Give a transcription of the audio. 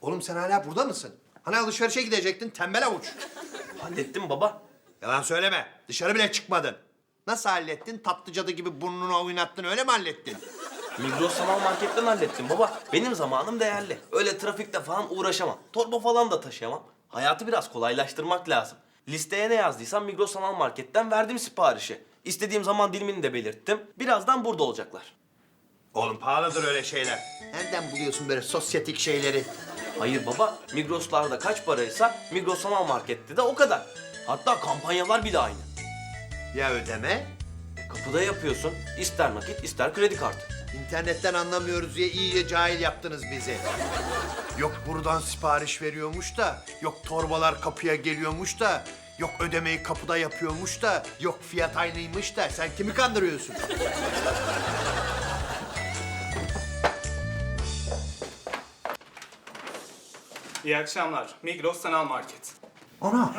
Oğlum sen hala burada mısın? Hani alışverişe gidecektin tembel avuç. Hallettim baba. Yalan söyleme. Dışarı bile çıkmadın. Nasıl hallettin? Tatlı cadı gibi burnunu oynattın öyle mi hallettin? Migros sanal marketten hallettim baba. Benim zamanım değerli. Öyle trafikte falan uğraşamam. Torba falan da taşıyamam. Hayatı biraz kolaylaştırmak lazım. Listeye ne yazdıysam Migros sanal marketten verdim siparişi. İstediğim zaman dilimini de belirttim. Birazdan burada olacaklar. Oğlum pahalıdır öyle şeyler. Nereden buluyorsun böyle sosyetik şeyleri? Hayır baba, Migros'larda kaç paraysa Migros sanal markette de o kadar. Hatta kampanyalar bile aynı. Ya ödeme? Kapıda yapıyorsun. ister nakit ister kredi kartı. İnternetten anlamıyoruz diye iyice cahil yaptınız bizi. Yok buradan sipariş veriyormuş da, yok torbalar kapıya geliyormuş da, yok ödemeyi kapıda yapıyormuş da, yok fiyat aynıymış da. Sen kimi kandırıyorsun? İyi akşamlar. Migros Sanal Market. Ana!